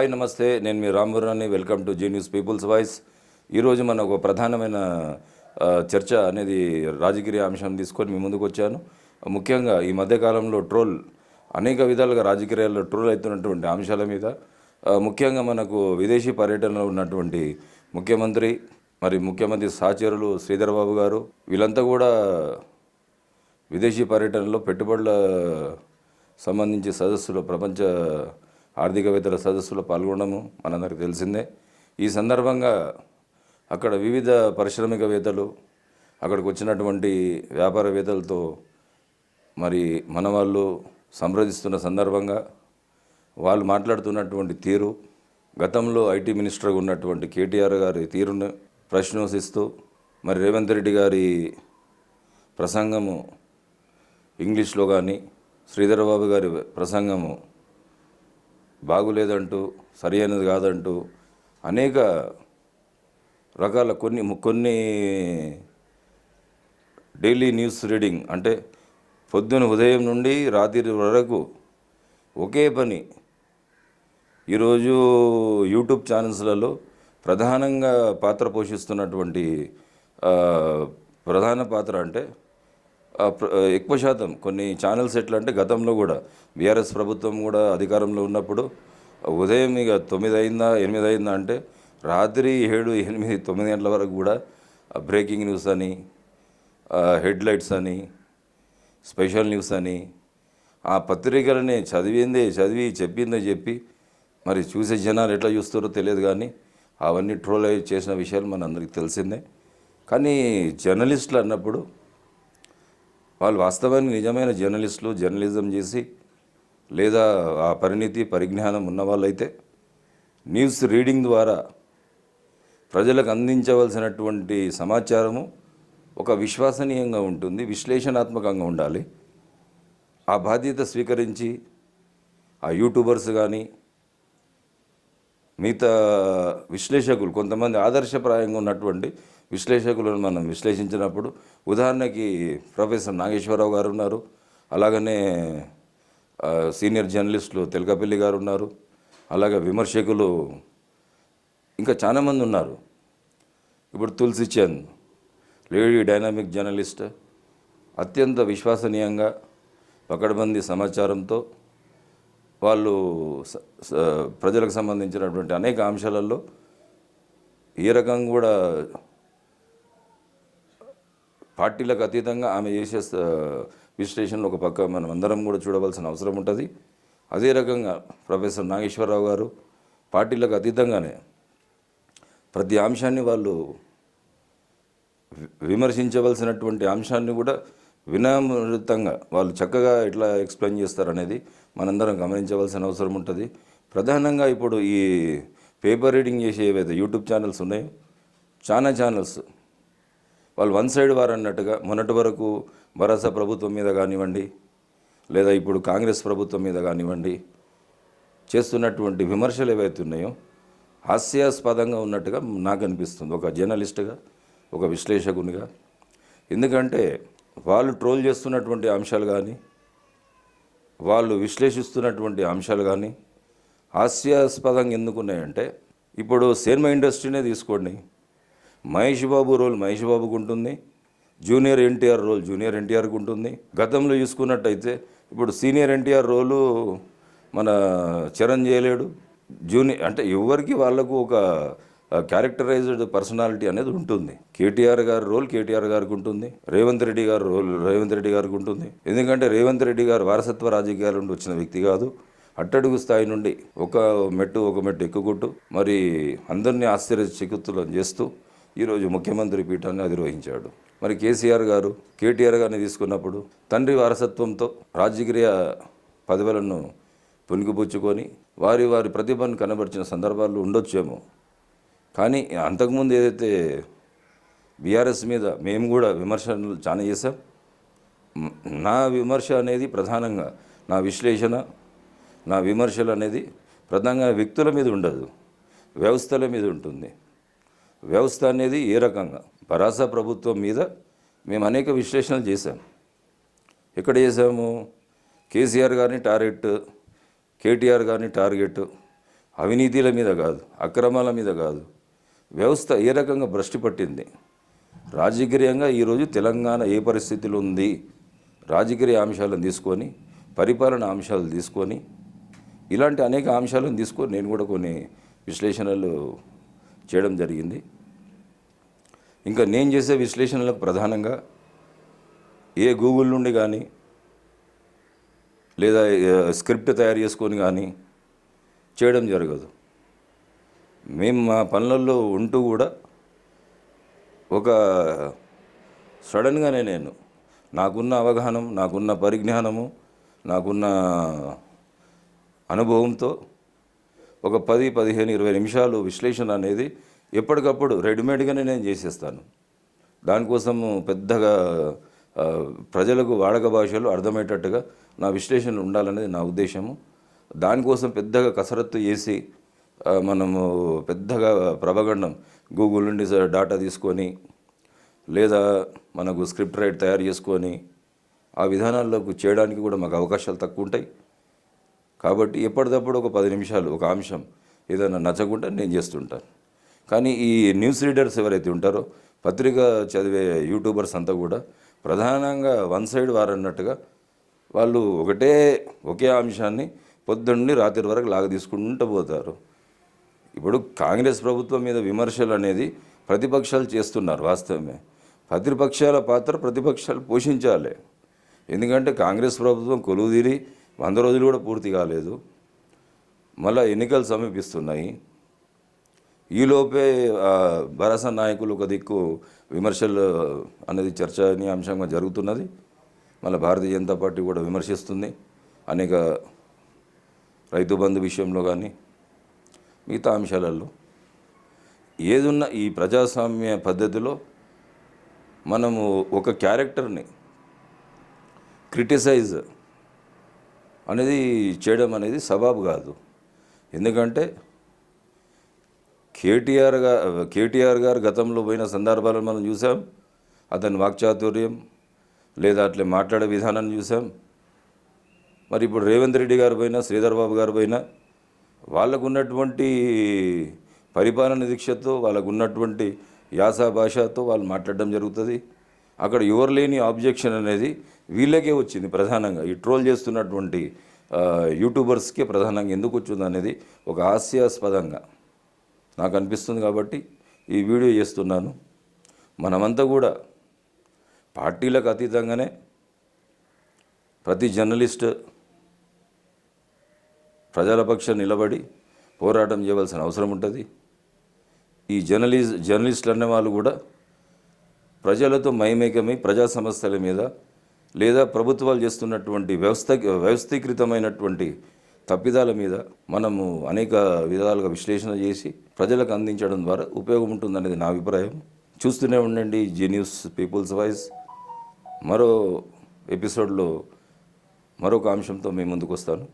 Hi నమస్తే. నేను మీ Ramburani welcome to Zee news people's voice. ఈరోజు మన ఒక ప్రధానమైన చర్చ అనేది రాజకీయ అంశం తీసుకొని మీ ముందుకు వచ్చాను. ముఖ్యంగా ఈ మధ్యకాలంలో ట్రోల్ అనేక విధాలుగా రాజకీయాల్లో ట్రోల్ అవుతున్నటువంటి అంశాల మీద ముఖ్యంగా మనకు విదేశీ పర్యటనలో ఉన్నటువంటి ముఖ్యమంత్రి మరి ముఖ్యమంత్రి సహచరులు శ్రీధర్ బాబు గారు వీళ్ళంతా కూడా విదేశీ పర్యటనలో పెట్టుబడుల సంబంధించి సదస్సులో ప్రపంచ ఆర్థికవేత్తల సదస్సులో పాల్గొనడము మనందరికీ తెలిసిందే. ఈ సందర్భంగా అక్కడ వివిధ పారిశ్రామికవేత్తలు అక్కడికి వచ్చినటువంటి వ్యాపారవేత్తలతో మరి మన వాళ్ళు సంప్రదిస్తున్న సందర్భంగా వాళ్ళు మాట్లాడుతున్నటువంటి తీరు గతంలో ఐటీ మినిస్టర్గా ఉన్నటువంటి కేటీఆర్ గారి తీరును ప్రశ్నోసిస్తూ మరి రేవంత్ రెడ్డి గారి ప్రసంగము ఇంగ్లీష్లో కానీ శ్రీధర్ బాబు గారి ప్రసంగము బాగులేదంటూ సరి అయినది కాదంటూ అనేక రకాల కొన్ని కొన్ని డైలీ న్యూస్ రీడింగ్ అంటే పొద్దున ఉదయం నుండి రాత్రి వరకు ఒకే పని. ఈరోజు యూట్యూబ్ ఛానల్స్లలో ప్రధానంగా పాత్ర పోషిస్తున్నటువంటి ప్రధాన పాత్ర అంటే ఎక్కువ శాతం కొన్ని ఛానల్స్ ఎట్లా అంటే గతంలో కూడా బీఆర్ఎస్ ప్రభుత్వం కూడా అధికారంలో ఉన్నప్పుడు ఉదయం ఇక తొమ్మిది అయిందా ఎనిమిది అయిందా అంటే రాత్రి ఏడు ఎనిమిది తొమ్మిది గంటల వరకు కూడా బ్రేకింగ్ న్యూస్ అని హెడ్లైట్స్ అని స్పెషల్ న్యూస్ అని ఆ పత్రికలని చదివిందే చదివి చెప్పిందే చెప్పి మరి చూసే జనాలు ఎట్లా చూస్తారో తెలియదు కానీ అవన్నీ ట్రోల్ చేసిన విషయాలు మనందరికీ తెలిసిందే. కానీ జర్నలిస్టులు అన్నప్పుడు వాళ్ళు వాస్తవానికి నిజమైన జర్నలిస్టులు జర్నలిజం చేసి లేదా ఆ పరిణితి పరిజ్ఞానం ఉన్న వాళ్ళైతే న్యూస్ రీడింగ్ ద్వారా ప్రజలకు అందించవలసినటువంటి సమాచారము ఒక విశ్వసనీయంగా ఉంటుంది విశ్లేషణాత్మకంగా ఉండాలి. ఆ బాధ్యత స్వీకరించి ఆ యూట్యూబర్స్ కానీ మిగతా విశ్లేషకులు కొంతమంది ఆదర్శప్రాయంగా ఉన్నటువంటి విశ్లేషకులను మనం విశ్లేషించినప్పుడు ఉదాహరణకి ప్రొఫెసర్ నాగేశ్వరరావు గారు ఉన్నారు అలాగనే సీనియర్ జర్నలిస్టులు తెలకపల్లి గారు ఉన్నారు అలాగే విమర్శకులు ఇంకా చాలామంది ఉన్నారు. ఇప్పుడు Tulasi Chand lady dynamic journalist అత్యంత విశ్వసనీయంగా పకడ్బందీ సమాచారంతో వాళ్ళు స- స- ప్రజలకు సంబంధించినటువంటి అనేక అంశాలలో ఏ రకంగా కూడా పార్టీలకు అతీతంగా ఆమె చేసే విశ్లేషణలు ఒక పక్క మనం అందరం కూడా చూడవలసిన అవసరం ఉంటుంది. అదే రకంగా ప్రొఫెసర్ నాగేశ్వరరావు గారు పార్టీలకు అతీతంగానే ప్రతి అంశాన్ని వాళ్ళు విమర్శించవలసినటువంటి అంశాన్ని కూడా వినమృతంగా వాళ్ళు చక్కగా ఎట్లా ఎక్స్ప్లెయిన్ చేస్తారనేది మనందరం గమనించవలసిన అవసరం ఉంటుంది. ప్రధానంగా ఇప్పుడు ఈ పేపర్ రీడింగ్ చేసే ఏవైతే యూట్యూబ్ ఛానల్స్ ఉన్నాయో చాలా ఛానల్స్ వాళ్ళు వన్ సైడ్ వారు అన్నట్టుగా మొన్నటి వరకు భరోసా ప్రభుత్వం మీద కానివ్వండి లేదా ఇప్పుడు కాంగ్రెస్ ప్రభుత్వం మీద కానివ్వండి చేస్తున్నటువంటి విమర్శలు ఏవైతే ఉన్నాయో హాస్యాస్పదంగా ఉన్నట్టుగా నాకు అనిపిస్తుంది. ఒక జర్నలిస్ట్గా ఒక విశ్లేషకునిగా. ఎందుకంటే వాళ్ళు ట్రోల్ చేస్తున్నటువంటి అంశాలు కానీ వాళ్ళు విశ్లేషిస్తున్నటువంటి అంశాలు కానీ హాస్యాస్పదంగా ఎందుకున్నాయంటే ఇప్పుడు సినిమా ఇండస్ట్రీనే తీసుకోండి. మహేష్ బాబు రోల్ మహేష్ బాబుకు ఉంటుంది. జూనియర్ ఎన్టీఆర్ రోల్ జూనియర్ ఎన్టీఆర్కి ఉంటుంది. గతంలో చూసుకున్నట్టయితే ఇప్పుడు సీనియర్ ఎన్టీఆర్ రోలు మన చరణ్ చేయలేడు జూనియర్ అంటే ఎవరికి వాళ్ళకు ఒక క్యారెక్టరైజ్డ్ పర్సనాలిటీ అనేది ఉంటుంది. కేటీఆర్ గారి రోల్ కేటీఆర్ గారికి ఉంటుంది. రేవంత్ రెడ్డి గారి రోల్ రేవంత్ రెడ్డి గారికి ఉంటుంది. ఎందుకంటే రేవంత్ రెడ్డి గారు వారసత్వ రాజకీయాల నుండి వచ్చిన వ్యక్తి కాదు. అట్టడుగు స్థాయి నుండి ఒక మెట్టు ఒక మెట్టు ఎక్కుకుంటూ మరి అందరినీ ఆశ్చర్యచకితులను చేస్తూ ఈరోజు ముఖ్యమంత్రి పీఠాన్ని అధిరోహించాడు. మరి కేసీఆర్ గారు కేటీఆర్ గారిని తీసుకున్నప్పుడు తండ్రి వారసత్వంతో రాజకీయ పదవులను పుణికిపుచ్చుకొని వారి వారి ప్రతిభను కనబరిచిన సందర్భాలు ఉండొచ్చేమో. కానీ అంతకుముందు ఏదైతే బీఆర్ఎస్ మీద మేము కూడా విమర్శలు చాలా చేసాం నా విమర్శ అనేది ప్రధానంగా నా విశ్లేషణ నా విమర్శలు అనేది ప్రధానంగా వ్యక్తుల మీద ఉండదు వ్యవస్థల మీద ఉంటుంది. వ్యవస్థ అనేది ఏ రకంగా? పరాస ప్రభుత్వం మీద మేము అనేక విశ్లేషణలు చేశాం. ఎక్కడ చేసాము కేసీఆర్ గారిని టార్గెట్ కేటీఆర్ గారిని టార్గెట్ అవినీతిల మీద కాదు అక్రమాల మీద కాదు. వ్యవస్థ ఏ రకంగా భ్రష్టి పట్టింది? రాజకీయంగా ఈరోజు తెలంగాణ ఏ పరిస్థితిలో ఉంది? రాజకీయ అంశాలను తీసుకొని పరిపాలన అంశాలు తీసుకొని ఇలాంటి అనేక అంశాలను తీసుకొని నేను కూడా కొన్ని విశ్లేషణలు చేయడం జరిగింది. ఇంకా నేను చేసే విశ్లేషణలకు ప్రధానంగా ఏ గూగుల్ నుండి కానీ లేదా స్క్రిప్ట్ తయారు చేసుకొని కానీ చేయడం జరగదు. మేము మా పనులలో ఉంటూ కూడా ఒక సడన్గానే నేను నాకున్న అవగాహనం నాకున్న పరిజ్ఞానము నాకున్న అనుభవంతో ఒక పది పదిహేను ఇరవై నిమిషాలు విశ్లేషణ అనేది ఎప్పటికప్పుడు రెడీమేడ్గానే నేను చేసేస్తాను. దానికోసము పెద్దగా ప్రజలకు వాడక భాషలు అర్థమయ్యేటట్టుగా నా విశ్లేషణ ఉండాలనేది నా ఉద్దేశము. దానికోసం పెద్దగా కసరత్తు చేసి మనము పెద్దగా ప్రభగండం గూగుల్ నుండి డాటా తీసుకొని లేదా మనకు స్క్రిప్ట్ రైట్ తయారు చేసుకొని ఆ విధానాల్లోకి చేయడానికి కూడా మాకు అవకాశాలు తక్కువ ఉంటాయి. కాబట్టి ఎప్పటికప్పుడు ఒక పది నిమిషాలు ఒక అంశం ఏదైనా నచ్చకుండా నేను చేస్తుంటాను. కానీ ఈ న్యూస్ రీడర్స్ ఎవరైతే ఉంటారో పత్రిక చదివే యూట్యూబర్స్ అంతా కూడా ప్రధానంగా వన్ సైడ్ వారన్నట్టుగా వాళ్ళు ఒకటే ఒకే అంశాన్ని పొద్దున్నే రాత్రి వరకు లాగ తీసుకుంటూ పోతారు. ఇప్పుడు కాంగ్రెస్ ప్రభుత్వం మీద విమర్శలు అనేది ప్రతిపక్షాలు చేస్తున్నారు వాస్తవమే. ప్రతిపక్షాల పాత్ర ప్రతిపక్షాలు పోషించాలి. ఎందుకంటే కాంగ్రెస్ ప్రభుత్వం కొలువుదీరి వంద రోజులు కూడా పూర్తి కాలేదు. మళ్ళా ఎన్నికలు సమీపిస్తున్నాయి. ఈలోపే భరోసా భరస నాయకులు ఒక దిక్కు విమర్శలు అనేది చర్చనీయాంశంగా జరుగుతున్నది. మళ్ళీ భారతీయ జనతా పార్టీ కూడా విమర్శిస్తుంది. అనేక రైతు బంధు విషయంలో కానీ మిగతా అంశాలలో. ఏదున్న ఈ ప్రజాస్వామ్య పద్ధతిలో మనము ఒక క్యారెక్టర్ని క్రిటిసైజ్ అనేది చేయడం అనేది సబాబు కాదు. ఎందుకంటే కేటీఆర్ గారు కేటీఆర్ గారు గతంలో పోయిన సందర్భాలను మనం చూసాం. అతని వాక్చాతుర్యం లేదా అట్లే మాట్లాడే విధానాన్ని చూసాం. మరి ఇప్పుడు రేవంత్ రెడ్డి గారు పోయిన శ్రీధర్ బాబు గారు పోయినా వాళ్ళకు ఉన్నటువంటి పరిపాలన దీక్షతో వాళ్ళకు ఉన్నటువంటి యాస భాషతో వాళ్ళు మాట్లాడడం జరుగుతుంది. అక్కడ ఎవరు లేని ఆబ్జెక్షన్ అనేది వీళ్ళకే వచ్చింది ప్రధానంగా. ఈ ట్రోల్ చేస్తున్నటువంటి యూట్యూబర్స్కే ప్రధానంగా ఎందుకు వచ్చింది అనేది ఒక హాస్యాస్పదంగా నాకు అనిపిస్తుంది కాబట్టి ఈ వీడియో చేస్తున్నాను. మనమంతా కూడా పార్టీలకు అతీతంగానే ప్రతి జర్నలిస్ట్ ప్రజల పక్షం నిలబడి పోరాటం చేయవలసిన అవసరం ఉంటుంది. ఈ జర్నలిస్ట్ జర్నలిస్టులు అనే వాళ్ళు కూడా ప్రజలతో మైమేకమై ప్రజా సమస్యల మీద లేదా ప్రభుత్వాలు చేస్తున్నటువంటి వ్యవస్థ వ్యవస్థీకృతమైనటువంటి తప్పిదాల మీద మనము అనేక విధాలుగా విశ్లేషణ చేసి ప్రజలకు అందించడం ద్వారా ఉపయోగం ఉంటుందనేది నా అభిప్రాయం. చూస్తూనే ఉండండి జీ న్యూస్ పీపుల్స్ వాయిస్. మరో ఎపిసోడ్లో మరొక అంశంతో మేము ముందుకు వస్తాను